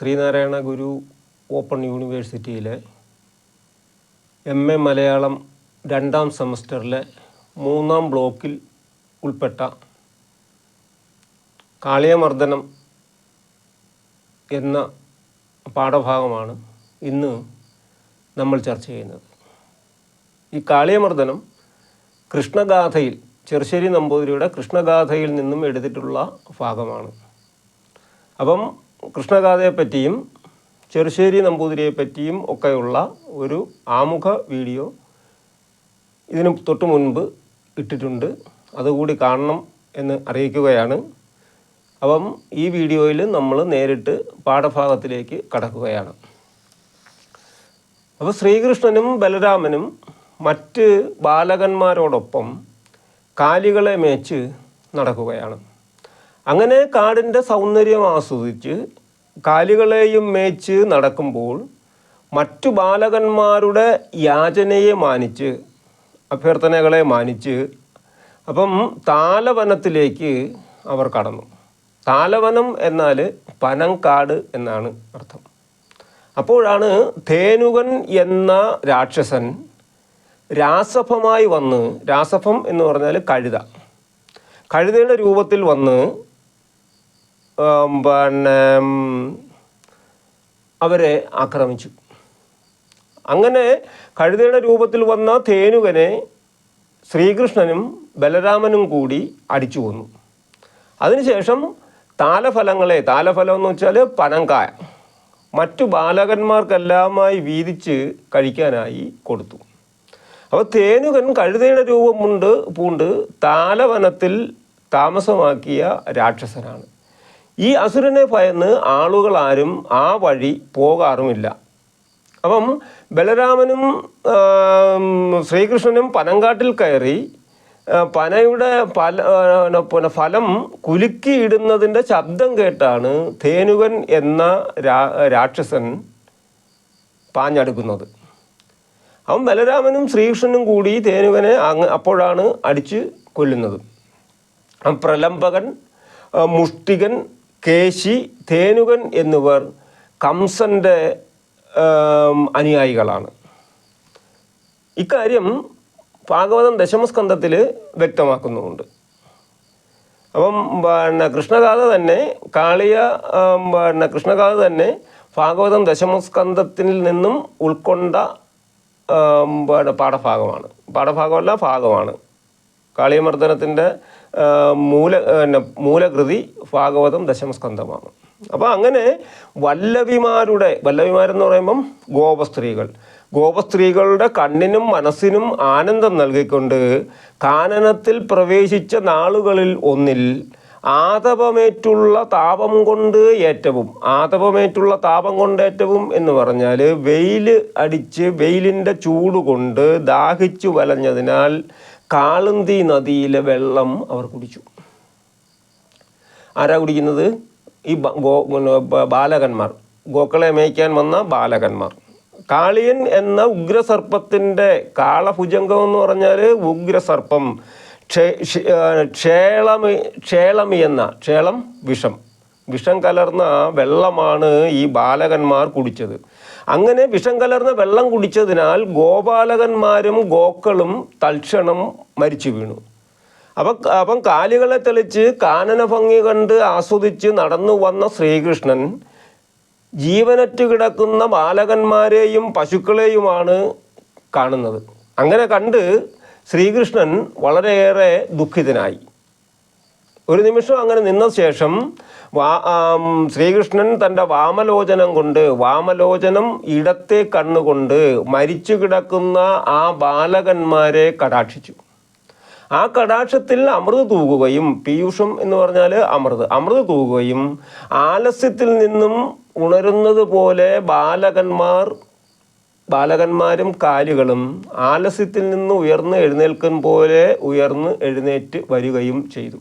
Sreenarayana Guru open യൂണിവേഴ്സിറ്റിയിലെ M A Malayalam രണ്ടാം സെമസ്റ്ററിലെ മൂന്നാം ബ്ലോക്കിൽ ഉൾപ്പെട്ട കാളിയമർദ്ദനം എന്ന പാഠഭാഗമാണ് ഇന്ന് നമ്മൾ ചർച്ച ചെയ്യുന്നത്. ഈ കാളിയമർദ്ദനം കൃഷ്ണഗാഥയിൽ ചെറുശ്ശേരി നമ്പൂതിരിയുടെ കൃഷ്ണഗാഥയിൽ നിന്നും എടുത്തിട്ടുള്ള ഭാഗമാണ്. അപ്പം കൃഷ്ണഗാഥയെപ്പറ്റിയും ചെറുശ്ശേരി നമ്പൂതിരിയെ പറ്റിയും ഒക്കെയുള്ള ഒരു ആമുഖ വീഡിയോ ഇതിന് തൊട്ട് മുൻപ് ഇട്ടിട്ടുണ്ട്. അതുകൂടി കാണണം എന്ന് അറിയിക്കുകയാണ്. അപ്പം ഈ വീഡിയോയിൽ നമ്മൾ നേരിട്ട് പാഠഭാഗത്തിലേക്ക് കടക്കുകയാണ്. അപ്പോൾ ശ്രീകൃഷ്ണനും ബലരാമനും മറ്റ് ബാലകന്മാരോടൊപ്പം കാലികളെ മേച്ച് നടക്കുകയാണ്. അങ്ങനെ കാടിന്റെ സൗന്ദര്യം ആസ്വദിച്ച് കാലികളെയും മേച്ച് നടക്കുമ്പോൾ മറ്റു ബാലകന്മാരുടെ യാചനയെ മാനിച്ച് അഭ്യർത്ഥനകളെ മാനിച്ച് അപ്പം താലവനത്തിലേക്ക് അവർ കടന്നു. താലവനം എന്നാൽ പനങ്കാട് എന്നാണ് അർത്ഥം. അപ്പോഴാണ് ധേനുകൻ എന്ന രാക്ഷസൻ രാസഭമായി വന്ന് രാസഭം എന്ന് പറഞ്ഞാൽ കഴുത. കഴുതയുടെ രൂപത്തിൽ വന്ന് പിന്നെ അവരെ ആക്രമിച്ചു. അങ്ങനെ കഴുതയുടെ രൂപത്തിൽ വന്ന തേനുകനെ ശ്രീകൃഷ്ണനും ബലരാമനും കൂടി അടിച്ചു കൊന്നു. അതിനുശേഷം താലഫലങ്ങളെ താലഫലം എന്ന് വെച്ചാൽ പനങ്കായ മറ്റു ബാലകന്മാർക്കെല്ലാമായി വീതിച്ച് കഴിക്കാനായി കൊടുത്തു. അപ്പോൾ തേനുകൻ കഴുതയുടെ രൂപമുണ്ട് പൂണ്ട് താലവനത്തിൽ താമസമാക്കിയ രാക്ഷസനാണ്. ഈ അസുരനെ ഭയന്ന് ആളുകളാരും ആ വഴി പോകാറുമില്ല. അപ്പം ബലരാമനും ശ്രീകൃഷ്ണനും പനങ്കാട്ടിൽ കയറി പനയുടെ പല പിന്നെ ഫലം കുലുക്കിയിടുന്നതിന്റെ ശബ്ദം കേട്ടാണ് ധേനുകൻ എന്ന രാക്ഷസൻ പാഞ്ഞടുക്കുന്നത്. അവൻ ബലരാമനും ശ്രീകൃഷ്ണനും കൂടി ധേനുകനെ അങ്ങ് അപ്പോഴാണ് അടിച്ച് കൊല്ലുന്നത്. പ്രലംബകൻ മുഷ്ടികൻ കേശി തേനുകൻ എന്നിവർ കംസന്റെ അനുയായികളാണ്. ഇക്കാര്യം ഭാഗവതം ദശമസ്കന്ധത്തിൽ വ്യക്തമാക്കുന്നുമുണ്ട്. അപ്പം പിന്നെ കൃഷ്ണഗാഥ തന്നെ കാളിയ പിന്നെ കൃഷ്ണഗാഥ തന്നെ ഭാഗവതം ദശമസ്കന്ധത്തിൽ നിന്നും ഉൾക്കൊണ്ട പിന്നെ പാഠഭാഗമാണ്. പാഠഭാഗമല്ല ഭാഗമാണ്. കാളിയമർദ്ദനത്തിന്റെ മൂല മൂലകൃതി ഭാഗവതം ദശമസ്കന്ധമാണ്. അപ്പോൾ അങ്ങനെ വല്ലവിമാരുടെ വല്ലവിമാരെന്ന് പറയുമ്പം ഗോപസ്ത്രീകൾ. ഗോപസ്ത്രീകളുടെ കണ്ണിനും മനസ്സിനും ആനന്ദം നൽകിക്കൊണ്ട് കാനനത്തിൽ പ്രവേശിച്ച നാളുകളിൽ ഒന്നിൽ ആതപമേറ്റുള്ള താപം കൊണ്ട് ഏറ്റവും ആതപമേറ്റുള്ള താപം കൊണ്ട് ഏറ്റവും എന്ന് പറഞ്ഞാൽ വെയിൽ അടിച്ച് വെയിലിന്റെ ചൂട് കൊണ്ട് ദാഹിച്ചു വലഞ്ഞതിനാൽ കാളുന്തി നദിയിലെ വെള്ളം അവർ കുടിച്ചു. ആരാ കുടിക്കുന്നത്? ഈ ഗോ ബാലകന്മാർ. ഗോക്കളെ മേയ്ക്കാൻ വന്ന ബാലകന്മാർ. കാളിയൻ എന്ന ഉഗ്രസർപ്പത്തിന്റെ കാളഭുജംഗം എന്ന് പറഞ്ഞാൽ ഉഗ്രസർപ്പം. ക്ഷേ- ക്ഷേ- ക്ഷേളമി ക്ഷേളമി എന്ന ക്ഷേളം വിഷം. വിഷം കലർന്ന വെള്ളമാണ് ഈ ബാലകന്മാർ കുടിച്ചത്. അങ്ങനെ വിഷം കലർന്ന വെള്ളം കുടിച്ചതിനാൽ ഗോപാലകന്മാരും ഗോക്കളും തൽക്ഷണം മരിച്ചു വീണു. അപ്പം അപ്പം കാലുകളെ തെളിച്ച് കാനന ഭംഗി കണ്ട് ആസ്വദിച്ച് നടന്നു വന്ന ശ്രീകൃഷ്ണൻ ജീവനറ്റ് കിടക്കുന്ന ബാലകന്മാരെയും പശുക്കളെയുമാണ് കാണുന്നത്. അങ്ങനെ കണ്ട് ശ്രീകൃഷ്ണൻ വളരെയേറെ ദുഃഖിതനായി. ഒരു നിമിഷം അങ്ങനെ നിന്ന ശേഷം ശ്രീകൃഷ്ണൻ തന്റെ വാമലോചനം കൊണ്ട് വാമലോചനം ഇടത്തെ കണ്ണുകൊണ്ട് മരിച്ചു കിടക്കുന്ന ആ ബാലകന്മാരെ കടാക്ഷിച്ചു. ആ കടാക്ഷത്തിൽ അമൃത് തൂകുകയും പീയൂഷം എന്ന് പറഞ്ഞാൽ അമൃത് അമൃത് തൂകുകയും ആലസ്യത്തിൽ നിന്നും ഉണരുന്നത് പോലെ ബാലകന്മാർ ബാലകന്മാരും കാലുകളും ആലസ്യത്തിൽ നിന്ന് ഉയർന്ന് എഴുന്നേൽക്കും പോലെ ഉയർന്ന് എഴുന്നേറ്റ് വരികയും ചെയ്തു.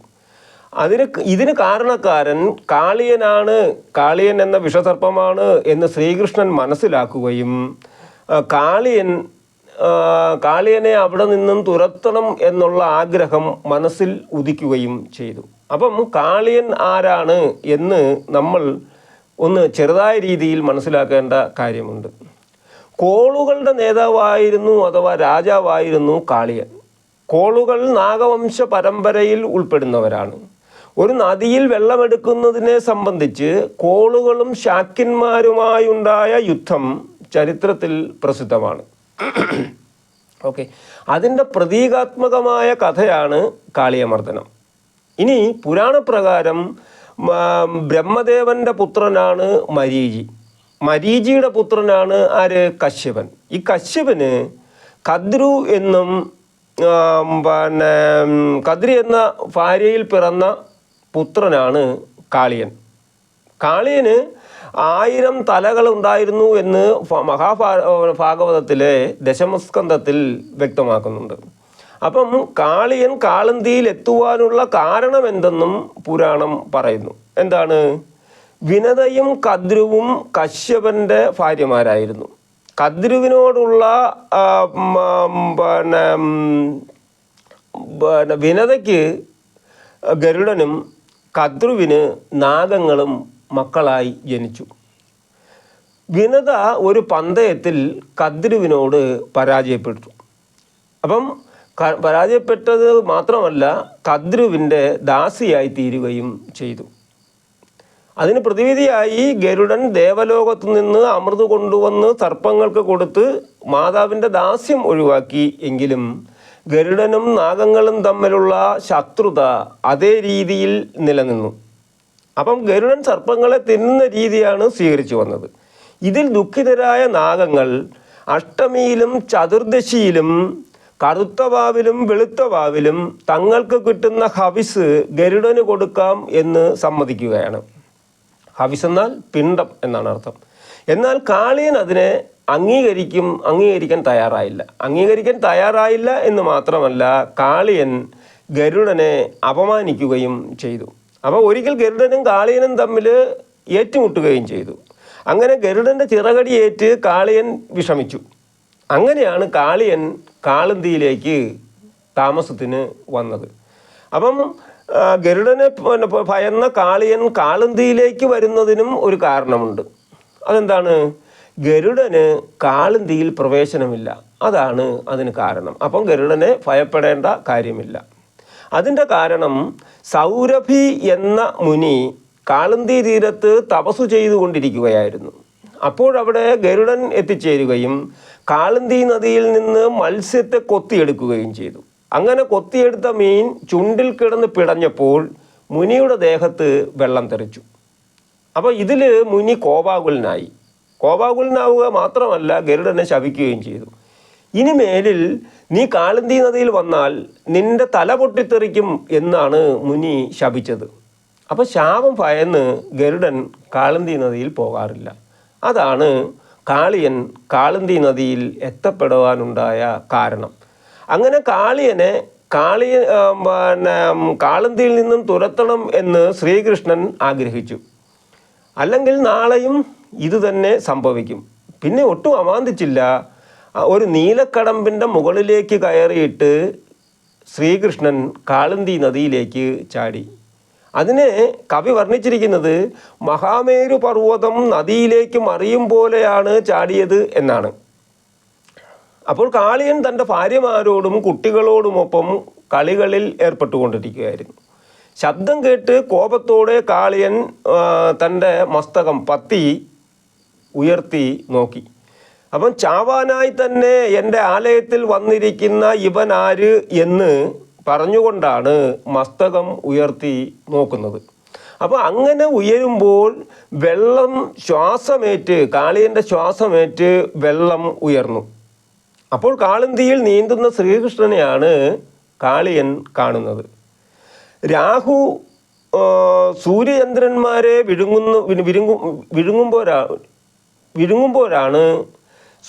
അതിന് ഇതിന് കാരണക്കാരൻ കാളിയനാണ് കാളിയൻ എന്ന വിഷസർപ്പമാണ് എന്ന് ശ്രീകൃഷ്ണൻ മനസ്സിലാക്കുകയും കാളിയൻ കാളിയനെ അവിടെ നിന്നും തുരത്തണം എന്നുള്ള ആഗ്രഹം മനസ്സിൽ ഉദിക്കുകയും ചെയ്തു. അപ്പം കാളിയൻ ആരാണ് എന്ന് നമ്മൾ ഒന്ന് ചെറുതായ രീതിയിൽ മനസ്സിലാക്കേണ്ട കാര്യമുണ്ട്. കോളുകളുടെ നേതാവായിരുന്നു അഥവാ രാജാവായിരുന്നു കാളിയൻ. കോളുകൾ നാഗവംശ പരമ്പരയിൽ ഉൾപ്പെടുന്നവരാണ്. ഒരു നദിയിൽ വെള്ളമെടുക്കുന്നതിനെ സംബന്ധിച്ച് കോളുകളും ശാക്യന്മാരുമായുണ്ടായ യുദ്ധം ചരിത്രത്തിൽ പ്രസിദ്ധമാണ്. ഓക്കെ അതിന്റെ പ്രതീകാത്മകമായ കഥയാണ് കാളിയമർദ്ദനം. ഇനി പുരാണപ്രകാരം ബ്രഹ്മദേവന്റെ പുത്രനാണ് മരീചി. മരീചിയുടെ പുത്രനാണ് ആര്? കശ്യപൻ. ഈ കശ്യപന് കദ്രു എന്നും പിന്നെ കദ്രി എന്ന ഭാര്യയിൽ പിറന്ന പുത്രനാണ് കാളിയൻ. കാളിയന് ആയിരം തലകൾ ഉണ്ടായിരുന്നു എന്ന് മഹാഭാ ഭാഗവതത്തിലെ ദശമസ്കന്ധത്തിൽ വ്യക്തമാക്കുന്നുണ്ട്. അപ്പം കാളിയൻ കാളന്തിയിൽ എത്തുവാനുള്ള കാരണം എന്തെന്നും പുരാണം പറയുന്നു. എന്താണ്? വിനതയും കദ്രുവും കശ്യപന്റെ ഭാര്യമാരായിരുന്നു. കദ്രുവിനോടുള്ള പിന്നെ പിന്നെ വിനതയ്ക്ക് ഗരുഡനും കദ്രുവിന് നാഗങ്ങളും മക്കളായി ജനിച്ചു. വിനത ഒരു പന്തയത്തിൽ കദ്രുവിനോട് പരാജയപ്പെട്ടു. അപ്പം പരാജയപ്പെട്ടത് മാത്രമല്ല കദ്രുവിന്റെ ദാസിയായി തീരുകയും ചെയ്തു. അതിന് പ്രതിവിധിയായി ഗരുഡൻ ദേവലോകത്തു നിന്ന് അമൃത് കൊണ്ടുവന്ന് സർപ്പങ്ങൾക്ക് കൊടുത്ത് മാതാവിന്റെ ദാസ്യം ഒഴിവാക്കി എങ്കിലും ഗരുഡനും നാഗങ്ങളും തമ്മിലുള്ള ശത്രുത അതേ രീതിയിൽ നിലനിന്നു. അപ്പം ഗരുഡൻ സർപ്പങ്ങളെ തിന്നുന്ന രീതിയാണ് സ്വീകരിച്ചു വന്നത്. ഇതിൽ ദുഃഖിതരായ നാഗങ്ങൾ അഷ്ടമിയിലും ചതുർദശിയിലും കറുത്ത വാവിലും വെളുത്ത വാവിലും തങ്ങൾക്ക് കിട്ടുന്ന ഹവിസ് ഗരുഡന് കൊടുക്കാം എന്ന് സമ്മതിക്കുകയാണ്. ഹവിസ് എന്നാൽ പിണ്ടം എന്നാണ് അർത്ഥം. എന്നാൽ കാളിയൻ അതിനെ അംഗീകരിക്കും അംഗീകരിക്കാൻ തയ്യാറായില്ല. അംഗീകരിക്കാൻ തയ്യാറായില്ല എന്ന് മാത്രമല്ല കാളിയൻ ഗരുഡനെ അപമാനിക്കുകയും ചെയ്തു. അപ്പോൾ ഒരിക്കൽ ഗരുഡനും കാളിയനും തമ്മിൽ ഏറ്റുമുട്ടുകയും ചെയ്തു. അങ്ങനെ ഗരുഡന്റെ ചിറകടിയേറ്റ് കാളിയൻ വിഷമിച്ചു. അങ്ങനെയാണ് കാളിയൻ കാളന്തിയിലേക്ക് താമസത്തിന് വന്നത്. അപ്പം ഗരുഡനെ ഭയന്ന കാളിയൻ കാളന്തിയിലേക്ക് വരുന്നതിനും ഒരു കാരണമുണ്ട്. അതെന്താണ്? ഗരുഡന് കാളന്തിയിൽ പ്രവേശനമില്ല. അതാണ് അതിന് കാരണം. അപ്പം ഗരുഡനെ ഭയപ്പെടേണ്ട കാര്യമില്ല. അതിന്റെ കാരണം സൗരഭി എന്ന മുനി കാളന്തി തീരത്ത് തപസ്സു ചെയ്തുകൊണ്ടിരിക്കുകയായിരുന്നു. അപ്പോഴവിടെ ഗരുഡൻ എത്തിച്ചേരുകയും കാളന്തി നദിയിൽ നിന്ന് മത്സ്യത്തെ കൊത്തിയെടുക്കുകയും ചെയ്തു. അങ്ങനെ കൊത്തിയെടുത്ത മീൻ ചുണ്ടിൽ കിടന്ന് പിടഞ്ഞപ്പോൾ മുനിയുടെ ദേഹത്ത് വെള്ളം തെറിച്ചു. അപ്പോൾ ഇതിൽ മുനി കോപാകുലനായി. കോപാകുലനാവുക മാത്രമല്ല ഗരുഡനെ ശപിക്കുകയും ചെയ്തു. ഇനി മേലിൽ നീ കാളന്തി നദിയിൽ വന്നാൽ നിന്റെ തല പൊട്ടിത്തെറിക്കും എന്നാണ് മുനി ശപിച്ചത്. അപ്പോൾ ശാപം ഭയന്ന് ഗരുഡൻ കാളന്തി നദിയിൽ പോകാറില്ല. അതാണ് കാളിയൻ കാളന്തി നദിയിൽ എത്തപ്പെടുവാനുണ്ടായ കാരണം. അങ്ങനെ കാളിയനെ കാളിയ പിന്നെ കാളന്തിയിൽ നിന്നും തുരത്തണം എന്ന് ശ്രീകൃഷ്ണൻ ആഗ്രഹിച്ചു. അല്ലെങ്കിൽ നാളെയും ഇത് തന്നെ സംഭവിക്കും. പിന്നെ ഒട്ടും അമാന്തിച്ചില്ല. ഒരു നീലക്കടമ്പിന്റെ മുകളിലേക്ക് കയറിയിട്ട് ശ്രീകൃഷ്ണൻ കാളന്തി നദിയിലേക്ക് ചാടി. അതിനെ കവി വർണിച്ചിരിക്കുന്നത് മഹാമേരു പർവതം നദിയിലേക്ക് മറിയും പോലെയാണ് ചാടിയത് എന്നാണ്. അപ്പോൾ കാളിയൻ തന്റെ ഭാര്യമാരോടും കുട്ടികളോടുമൊപ്പം കളികളിൽ ഏർപ്പെട്ടുകൊണ്ടിരിക്കുകയായിരുന്നു. ശബ്ദം കേട്ട് കോപത്തോടെ കാളിയൻ തന്റെ മസ്തകം പത്തി ഉയർത്തി നോക്കി. അപ്പം ചാവാനായി തന്നെ എന്റെ ആലയത്തിൽ വന്നിരിക്കുന്ന ഇവൻ ആര് എന്ന് പറഞ്ഞുകൊണ്ടാണ് മസ്തകം ഉയർത്തി നോക്കുന്നത്. അപ്പോൾ അങ്ങനെ ഉയരുമ്പോൾ വെള്ളം ശ്വാസമേറ്റ് കാളിയന്റെ ശ്വാസമേറ്റ് വെള്ളം ഉയർന്നു. അപ്പോൾ കാളന്തിയിൽ നീന്തുന്ന ശ്രീകൃഷ്ണനെയാണ് കാളിയൻ കാണുന്നത്. രാഹു സൂര്യചന്ദ്രന്മാരെ വിഴുങ്ങുന്നു വിഴു- വിഴുങ്ങും വിഴുങ്ങുമ്പോഴാ വിഴുങ്ങുമ്പോഴാണ്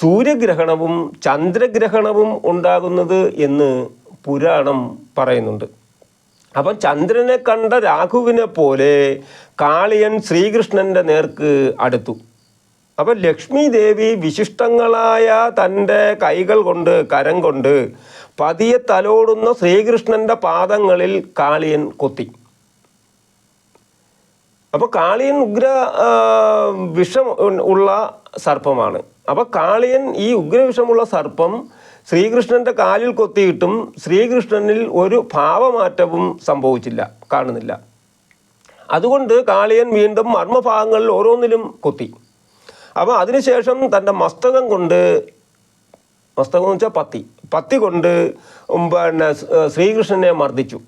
സൂര്യഗ്രഹണവും ചന്ദ്രഗ്രഹണവും ഉണ്ടാകുന്നത് എന്ന് പുരാണം പറയുന്നുണ്ട്. അപ്പം ചന്ദ്രനെ കണ്ട രാഘുവിനെ പോലെ കാളിയൻ ശ്രീകൃഷ്ണന്റെ നേർക്ക് അടുത്തു. അപ്പം ലക്ഷ്മി ദേവി വിശിഷ്ടങ്ങളായ തന്റെ കൈകൾ കൊണ്ട് കരം കൊണ്ട് പതിയെ തലോടുന്ന ശ്രീകൃഷ്ണന്റെ പാദങ്ങളിൽ കാളിയൻ കൊത്തി. അപ്പോൾ കാളിയൻ ഉഗ്ര വിഷം ഉള്ള സർപ്പമാണ്. അപ്പോൾ കാളിയൻ ഈ ഉഗ്രവിഷമുള്ള സർപ്പം ശ്രീകൃഷ്ണന്റെ കാലിൽ കൊത്തിയിട്ടും ശ്രീകൃഷ്ണനിൽ ഒരു ഭാവമാറ്റവും സംഭവിച്ചില്ല കാണുന്നില്ല. അതുകൊണ്ട് കാളിയൻ വീണ്ടും മർമ്മഭാഗങ്ങളിൽ ഓരോന്നിലും കൊത്തി. അപ്പോൾ അതിനുശേഷം തന്റെ മസ്തകം കൊണ്ട് മസ്തകം എന്ന് വെച്ചാൽ പത്തി. പത്തി കൊണ്ട് പിന്നെ ശ്രീകൃഷ്ണനെ മർദ്ദിച്ചു.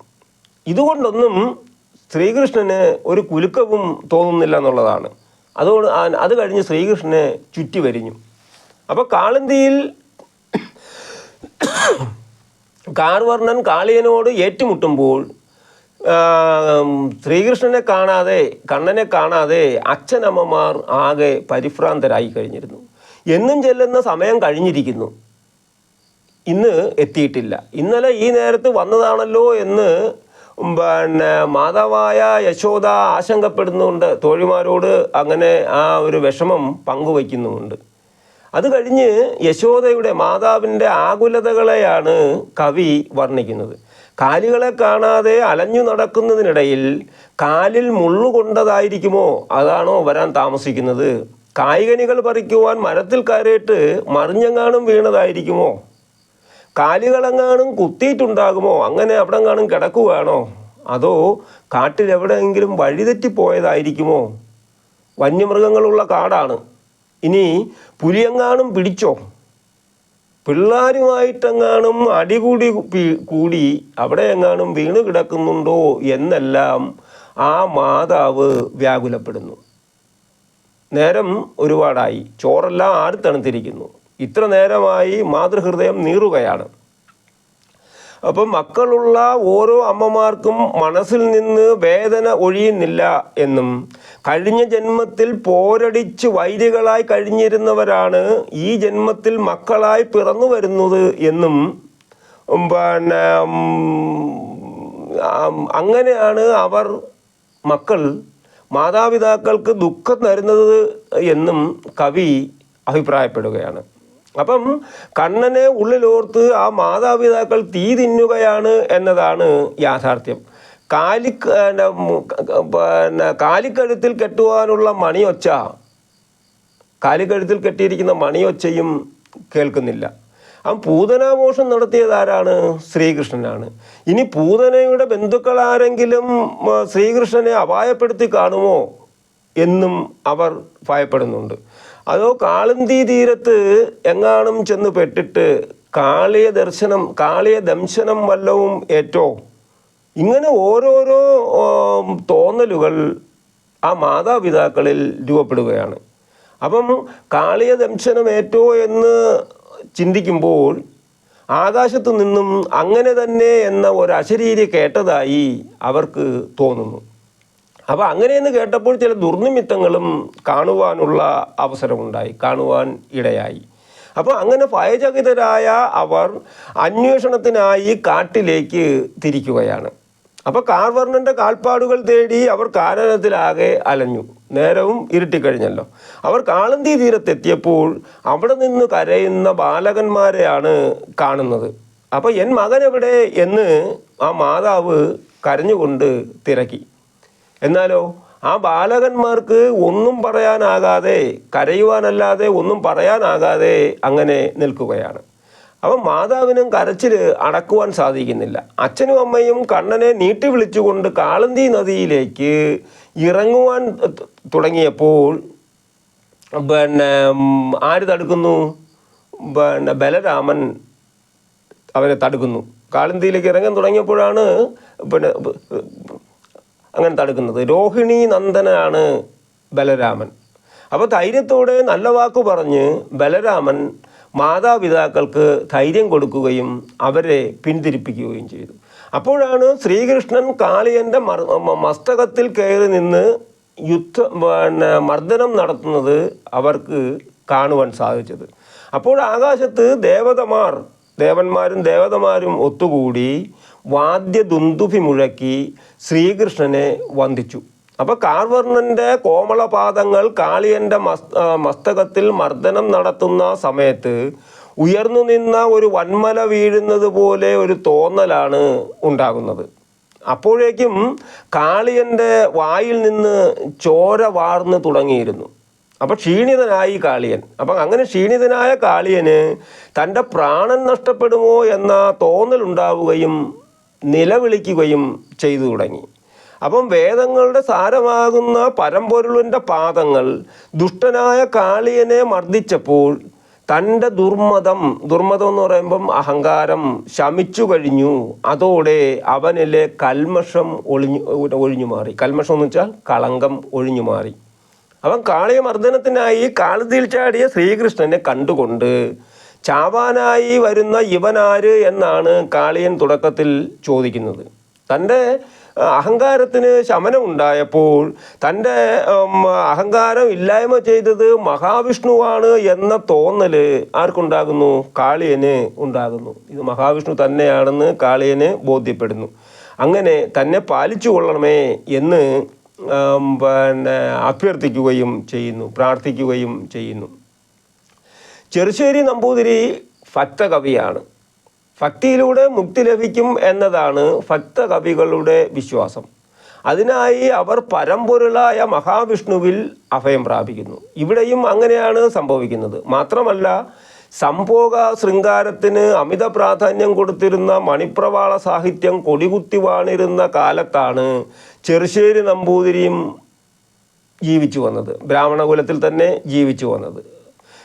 ഇതുകൊണ്ടൊന്നും ശ്രീകൃഷ്ണന് ഒരു കുലുക്കവും തോന്നുന്നില്ല എന്നുള്ളതാണ്. അതുകൊണ്ട് അത് കഴിഞ്ഞ് ശ്രീകൃഷ്ണനെ ചുറ്റി വരിഞ്ഞു. അപ്പോൾ കാളന്തിയിൽ കാർവർണൻ കാളിയനോട് ഏറ്റുമുട്ടുമ്പോൾ ശ്രീകൃഷ്ണനെ കാണാതെ കണ്ണനെ കാണാതെ അച്ഛനമ്മമാർ ആകെ പരിഭ്രാന്തരായി കഴിഞ്ഞിരുന്നു. എന്നും ചെല്ലുന്ന സമയം കഴിഞ്ഞിരിക്കുന്നു. ഇന്ന് എത്തിയിട്ടില്ല. ഇന്നലെ ഈ നേരത്ത് വന്നതാണല്ലോ എന്ന് പിന്നെ മാതാവായ യശോദ ആശങ്കപ്പെടുന്നുണ്ട്. തോഴിമാരോട് അങ്ങനെ ആ ഒരു വിഷമം പങ്കുവയ്ക്കുന്നുമുണ്ട്. അത് കഴിഞ്ഞ് യശോദയുടെ മാതാവിന്റെ ആകുലതകളെയാണ് കവി വർണിക്കുന്നത്. കാലികളെ കാണാതെ അലഞ്ഞു നടക്കുന്നതിനിടയിൽ കാലിൽ മുള്ളുകൊണ്ടതായിരിക്കുമോ അതാണോ വരാൻ താമസിക്കുന്നത്. കായികനികൾ പറിക്കുവാൻ മരത്തിൽ കയറിയിട്ട് മറിഞ്ഞെങ്ങാനും വീണതായിരിക്കുമോ? കാലുകളെങ്ങാനും കുത്തിയിട്ടുണ്ടാകുമോ? അങ്ങനെ അവിടെ എങ്ങാനും കിടക്കുകയാണോ? അതോ കാട്ടിലെവിടെയെങ്കിലും വഴിതെറ്റിപ്പോയതായിരിക്കുമോ? വന്യമൃഗങ്ങളുള്ള കാടാണ്. ഇനി പുലിയെങ്ങാനും പിടിച്ചോ? പിള്ളാരുമായിട്ടെങ്ങാനും അടികൂടി കൂടി അവിടെ എങ്ങാനും വീണ് കിടക്കുന്നുണ്ടോ എന്നെല്ലാം ആ മാതാവ് വ്യാകുലപ്പെടുന്നു. നേരം ഒരുപാടായി. ചോറെല്ലാം ആടി തണുത്തിരിക്കുന്നു ഇത്ര നേരമായി മാതൃഹൃദയം നീറുകയാണ്. അപ്പം മക്കളുള്ള ഓരോ അമ്മമാർക്കും മനസ്സിൽ നിന്ന് വേദന ഒഴിയുന്നില്ല എന്നും കഴിഞ്ഞ ജന്മത്തിൽ പോരടിച്ച് വൈരികളായി കഴിഞ്ഞിരുന്നവരാണ് ഈ ജന്മത്തിൽ മക്കളായി പിറന്നു വരുന്നത് എന്നും പിന്നെ അങ്ങനെയാണ് അവർ മക്കൾ മാതാപിതാക്കൾക്ക് ദുഃഖം തരുന്നത് എന്നും കവി അഭിപ്രായപ്പെടുകയാണ്. അപ്പം കണ്ണനെ ഉള്ളിലോർത്ത് ആ മാതാപിതാക്കൾ തീ തിന്നുകയാണ് എന്നതാണ് യാഥാർത്ഥ്യം. കാലി പിന്നെ കാലിക്കഴുത്തിൽ കെട്ടുവാനുള്ള മണിയൊച്ച കാലിക്കഴുത്തിൽ കെട്ടിയിരിക്കുന്ന മണിയൊച്ചയും കേൾക്കുന്നില്ല. ആ പൂതനാമോഷം നടത്തിയതാരാണ് ശ്രീകൃഷ്ണനാണ്. ഇനി പൂതനയുടെ ബന്ധുക്കൾ ആരെങ്കിലും ശ്രീകൃഷ്ണനെ അപായപ്പെടുത്തി കാണുമോ എന്നും അവർ ഭയപ്പെടുന്നുണ്ട്. അതോ കാളന്തി തീരത്ത് എങ്ങാനും ചെന്ന് പെട്ടിട്ട് കാളിയ ദർശനം കാളിയ ദംശനം വല്ലവും ഏറ്റോ? ഇങ്ങനെ ഓരോരോ തോന്നലുകൾ ആ മാതാപിതാക്കളിൽ രൂപപ്പെടുകയാണ്. അപ്പം കാളിയ ദംശനം ഏറ്റോ എന്ന് ചിന്തിക്കുമ്പോൾ ആകാശത്തു നിന്നും അങ്ങനെ തന്നെ എന്ന ഒരു അശരീരി കേട്ടതായി അവർക്ക് തോന്നുന്നു. അപ്പോൾ അങ്ങനെയെന്ന് കേട്ടപ്പോൾ ചില ദുർനിമിത്തങ്ങളും കാണുവാനുള്ള അവസരമുണ്ടായി കാണുവാൻ ഇടയായി. അപ്പോൾ അങ്ങനെ ഭയചകിതരായ അവർ അന്വേഷണത്തിനായി കാട്ടിലേക്ക് തിരിക്കുകയാണ്. അപ്പോൾ കാർവർണന്റെ കാൽപ്പാടുകൾ തേടി അവർ കാനനത്തിലാകെ അലഞ്ഞു. നേരവും ഇരുട്ടിക്കഴിഞ്ഞല്ലോ. അവർ കാളന്തി തീരത്തെത്തിയപ്പോൾ അവിടെ നിന്ന് കരയുന്ന ബാലകന്മാരെയാണ് കാണുന്നത്. അപ്പോൾ എൻ മകൻ എവിടെ എന്ന് ആ മാതാവ് കരഞ്ഞുകൊണ്ട് തിരക്കി. എന്നാലോ ആ ബാലകന്മാർക്ക് ഒന്നും പറയാനാകാതെ കരയുവാനല്ലാതെ ഒന്നും പറയാനാകാതെ അങ്ങനെ നിൽക്കുകയാണ്. അപ്പം മാതാവിനും കരച്ചിൽ അടക്കുവാൻ സാധിക്കുന്നില്ല. അച്ഛനും അമ്മയും കണ്ണനെ നീട്ടി വിളിച്ചുകൊണ്ട് കാളന്തി നദിയിലേക്ക് ഇറങ്ങുവാൻ തുടങ്ങിയപ്പോൾ പിന്നെ ആര് തടുക്കുന്നു? പിന്നെ ബലരാമൻ അവരെ തടുക്കുന്നു. കാളന്തിയിലേക്ക് ഇറങ്ങാൻ തുടങ്ങിയപ്പോഴാണ് പിന്നെ അങ്ങനെ തടുക്കുന്നത്. രോഹിണി നന്ദനാണ് ബലരാമൻ. അപ്പോൾ ധൈര്യത്തോടെ നല്ല വാക്ക് പറഞ്ഞ് ബലരാമൻ മാതാപിതാക്കൾക്ക് ധൈര്യം കൊടുക്കുകയും അവരെ പിന്തിരിപ്പിക്കുകയും ചെയ്തു. അപ്പോഴാണ് ശ്രീകൃഷ്ണൻ കാളിയന്റെ മസ്തകത്തിൽ കയറി നിന്ന് യുദ്ധ പിന്നെ മർദ്ദനം നടത്തുന്നത് അവർക്ക് കാണുവാൻ സാധിച്ചത്. അപ്പോൾ ആകാശത്ത് ദേവതമാർ ദേവന്മാരും ദേവതമാരും ഒത്തുകൂടി വാദ്യദുന്ദുഭി മുഴക്കി ശ്രീകൃഷ്ണനെ വന്ദിച്ചു. അപ്പോൾ കാർവർണന്റെ കോമളപാദങ്ങൾ കാളിയന്റെ മസ് മസ്തകത്തിൽ മർദ്ദനം നടത്തുന്ന സമയത്ത് ഉയർന്നു നിന്ന ഒരു വന്മല വീഴുന്നത് പോലെ ഒരു തോന്നലാണ് ഉണ്ടാകുന്നത്. അപ്പോഴേക്കും കാളിയന്റെ വായിൽ നിന്ന് ചോര വാർന്ന് തുടങ്ങിയിരുന്നു. അപ്പം ക്ഷീണിതനായി കാളിയൻ. അപ്പം അങ്ങനെ ക്ഷീണിതനായ കാളിയന് തന്റെ പ്രാണൻ നഷ്ടപ്പെടുമോ എന്ന തോന്നലുണ്ടാവുകയും നിലവിളിക്കുകയും ചെയ്തു തുടങ്ങി. അപ്പം വേദങ്ങളുടെ സാരമാകുന്ന പരമ്പൊരുളിന്റെ പാദങ്ങൾ ദുഷ്ടനായ കാളിയനെ മർദ്ദിച്ചപ്പോൾ തന്റെ ദുർമതം ദുർമതം എന്ന് പറയുമ്പം അഹങ്കാരം ശമിച്ചു കഴിഞ്ഞു. അതോടെ അവനിലെ കൽമഷം ഒളിഞ്ഞു ഒഴിഞ്ഞു മാറി. കൽമഷം എന്ന് വെച്ചാൽ കളങ്കം ഒഴിഞ്ഞു മാറി. അവൻ കാളിയ മർദ്ദനത്തിനായി കാളുതിയിൽ ചാടിയ ശ്രീകൃഷ്ണനെ കണ്ടുകൊണ്ട് ചാവാനായി വരുന്ന ഇവനാര് എന്നാണ് കാളിയൻ തുടക്കത്തിൽ ചോദിക്കുന്നത്. തന്റെ അഹങ്കാരത്തിന് ശമനം ഉണ്ടായപ്പോൾ തന്റെ അഹങ്കാരം ഇല്ലായ്മ ചെയ്തത് മഹാവിഷ്ണുവാണ് എന്ന തോന്നൽ ആർക്കുണ്ടാകുന്നു? കാളിയന് ഉണ്ടാകുന്നു. ഇത് മഹാവിഷ്ണു തന്നെയാണെന്ന് കാളിയന് ബോധ്യപ്പെടുന്നു. അങ്ങനെ തന്നെ പാലിച്ചു കൊള്ളണമേ എന്ന് പിന്നെ അഭ്യർത്ഥിക്കുകയും ചെയ്യുന്നു പ്രാർത്ഥിക്കുകയും ചെയ്യുന്നു. ചെറുശ്ശേരി നമ്പൂതിരി ഭക്തകവിയാണ്. ഭക്തിയിലൂടെ മുക്തി ലഭിക്കും എന്നതാണ് ഭക്തകവികളുടെ വിശ്വാസം. അതിനായി അവർ പരമ്പൊരുളായ മഹാവിഷ്ണുവിൽ അഭയം പ്രാപിക്കുന്നു. ഇവിടെയും അങ്ങനെയാണ് സംഭവിക്കുന്നത്. മാത്രമല്ല സംഭോഗ ശൃംഗാരത്തിന് അമിത പ്രാധാന്യം കൊടുത്തിരുന്ന മണിപ്രവാള സാഹിത്യം കൊടികുത്തി വാണിരുന്ന കാലത്താണ് ചെറുശ്ശേരി നമ്പൂതിരിയും ജീവിച്ചു വന്നത്. ബ്രാഹ്മണകുലത്തിൽ തന്നെ ജീവിച്ചു വന്നത്.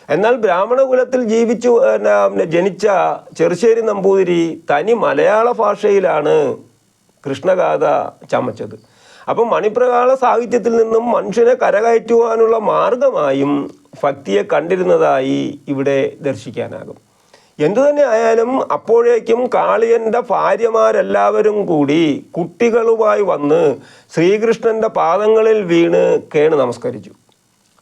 എന്നാൽ ബ്രാഹ്മണ കുലത്തിൽ ജീവിച്ചു ജനിച്ച ചെറുശ്ശേരി നമ്പൂതിരി തനി മലയാള ഭാഷയിലാണ് കൃഷ്ണഗാഥ ചമച്ചത്. അപ്പം മണിപ്രകാള സാഹിത്യത്തിൽ നിന്നും മനുഷ്യനെ കരകയറ്റുവാനുള്ള മാർഗമായും ഭക്തിയെ കണ്ടിരുന്നതായി ഇവിടെ ദർശിക്കാനാകും. എന്തുതന്നെ ആയാലും അപ്പോഴേക്കും കാളിയന്റെ ഭാര്യമാരെല്ലാവരും കൂടി കുട്ടികളുമായി വന്ന് ശ്രീകൃഷ്ണന്റെ പാദങ്ങളിൽ വീണ് കേണ് നമസ്കരിച്ചു.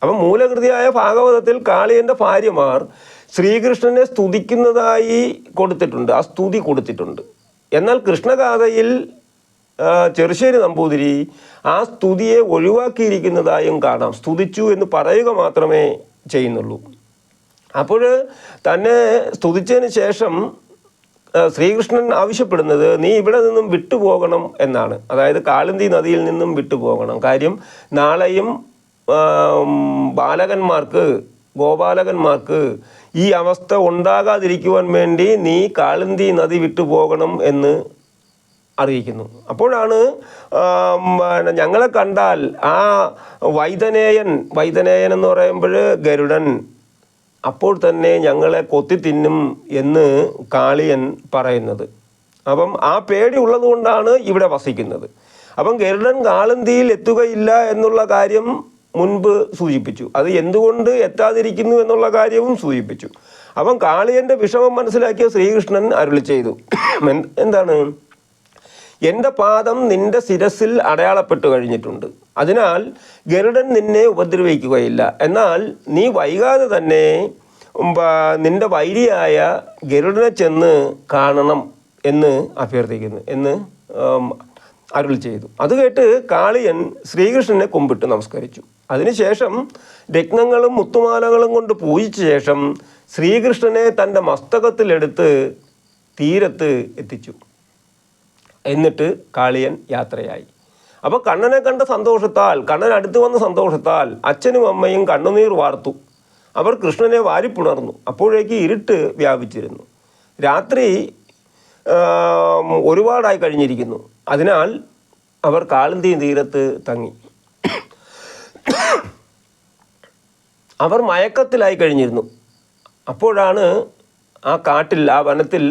അപ്പം മൂലകൃതിയായ ഭാഗവതത്തിൽ കാളിയന്റെ ഭാര്യമാർ ശ്രീകൃഷ്ണനെ സ്തുതിക്കുന്നതായി കൊടുത്തിട്ടുണ്ട്. ആ സ്തുതി കൊടുത്തിട്ടുണ്ട്. എന്നാൽ കൃഷ്ണഗാഥയിൽ ചെറുശ്ശേരി നമ്പൂതിരി ആ സ്തുതിയെ ഒഴിവാക്കിയിരിക്കുന്നതായും കാണാം. സ്തുതിച്ചു എന്ന് പറയുക മാത്രമേ ചെയ്യുന്നുള്ളൂ. അപ്പോൾ തന്നെ സ്തുതിച്ചതിന് ശേഷം ശ്രീകൃഷ്ണൻ ആവശ്യപ്പെടുന്നത് നീ ഇവിടെ നിന്നും വിട്ടുപോകണം എന്നാണ്. അതായത് കാളിന്തി നദിയിൽ നിന്നും വിട്ടുപോകണം. കാര്യം നാളെയും ബാലകന്മാർക്ക് ഗോപാലകന്മാർക്ക് ഈ അവസ്ഥ ഉണ്ടാകാതിരിക്കുവാൻ വേണ്ടി നീ കാളിന്തി നദി വിട്ടു പോകണം എന്ന് അറിയിക്കുന്നു. അപ്പോഴാണ് പിന്നെ ഞങ്ങളെ കണ്ടാൽ ആ വൈതനേയൻ വൈതനേയൻ എന്ന് പറയുമ്പോൾ ഗരുഡൻ അപ്പോൾ തന്നെ ഞങ്ങളെ കൊത്തി തിന്നും എന്ന് കാളിയൻ പറയുന്നത്. അപ്പം ആ പേടി ഉള്ളതുകൊണ്ടാണ് ഇവിടെ വസിക്കുന്നത്. അപ്പം ഗരുഡൻ കാളന്തിയിൽ എത്തുകയില്ല എന്നുള്ള കാര്യം മുൻപ് സൂചിപ്പിച്ചു. അത് എന്തുകൊണ്ട് എത്താതിരിക്കുന്നു എന്നുള്ള കാര്യവും സൂചിപ്പിച്ചു. അപ്പം കാളിയന്റെ വിഷമം മനസ്സിലാക്കിയ ശ്രീകൃഷ്ണൻ അരുളി ചെയ്തു. എന്താണ്? എന്റെ പാദം നിന്റെ ശിരസിൽ അടയാളപ്പെട്ടു കഴിഞ്ഞിട്ടുണ്ട്. അതിനാൽ ഗരുഡൻ നിന്നെ ഉപദ്രവിക്കുകയില്ല. എന്നാൽ നീ വൈകാതെ തന്നെ നിന്റെ വൈരിയായ ഗരുഡനെ ചെന്ന് കാണണം എന്ന് അഭ്യർത്ഥിക്കുന്നു എന്ന് അരുൾ ചെയ്തു. അത് കേട്ട് കാളിയൻ ശ്രീകൃഷ്ണനെ കുമ്പിട്ട് നമസ്കരിച്ചു. അതിനുശേഷം രത്നങ്ങളും മുത്തുമാലകളും കൊണ്ട് പൂജിച്ച ശേഷം ശ്രീകൃഷ്ണനെ തന്റെ മസ്തകത്തിലെടുത്ത് തീരത്ത് എത്തിച്ചു. എന്നിട്ട് കാളിയൻ യാത്രയായി. അപ്പോൾ കണ്ണനെ കണ്ട സന്തോഷത്താൽ കണ്ണൻ അടുത്ത് വന്ന സന്തോഷത്താൽ അച്ഛനും അമ്മയും കണ്ണുനീർ വാർത്തു. അവർ കൃഷ്ണനെ വാരിപ്പുണർന്നു. അപ്പോഴേക്ക് ഇരുട്ട് വ്യാപിച്ചിരുന്നു. രാത്രി ഒരുപാടായി കഴിഞ്ഞിരിക്കുന്നു. അതിനാൽ അവർ കാളിന്തി തീരത്ത് തങ്ങി. അവർ മയക്കത്തിലായി കഴിഞ്ഞിരുന്നു. അപ്പോഴാണ് ആ കാട്ടിൽ ആ വനത്തിൽ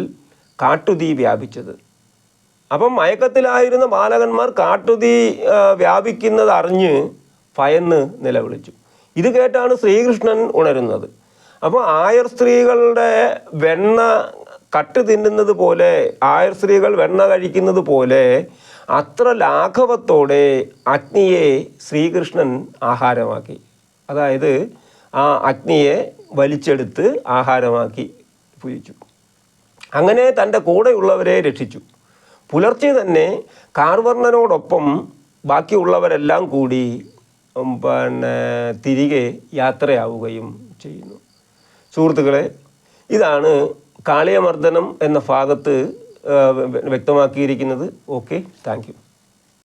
കാട്ടുതീ വ്യാപിച്ചത്. അപ്പം മയക്കത്തിലായിരുന്ന ബാലകന്മാർ കാട്ടുതീ വ്യാപിക്കുന്നത് അറിഞ്ഞ് ഭയന്ന് നിലവിളിച്ചു. ഇത് കേട്ടാണ് ശ്രീകൃഷ്ണൻ ഉണരുന്നത്. അപ്പോൾ ആയർ സ്ത്രീകളുടെ വെണ്ണ കട്ട് തിന്നുന്നത് പോലെ ആയർ സ്ത്രീകൾ വെണ്ണ കഴിക്കുന്നത് പോലെ അത്ര ലാഘവത്തോടെ അഗ്നിയെ ശ്രീകൃഷ്ണൻ ആഹാരമാക്കി. അതായത് ആ അഗ്നിയെ വലിച്ചെടുത്ത് ആഹാരമാക്കി പൂജിച്ചു. അങ്ങനെ തന്റെ കൂടെയുള്ളവരെ രക്ഷിച്ചു. പുലർച്ചെ തന്നെ കാർവർണനോടൊപ്പം ബാക്കിയുള്ളവരെല്ലാം കൂടി പിന്നെ തിരികെ യാത്രയാവുകയും ചെയ്യുന്നു. സുഹൃത്തുക്കളെ ഇതാണ് കാളിയമർദ്ദനം എന്ന ഭാഗത്ത് വ്യക്തമാക്കിയിരിക്കുന്നത്. Okay thank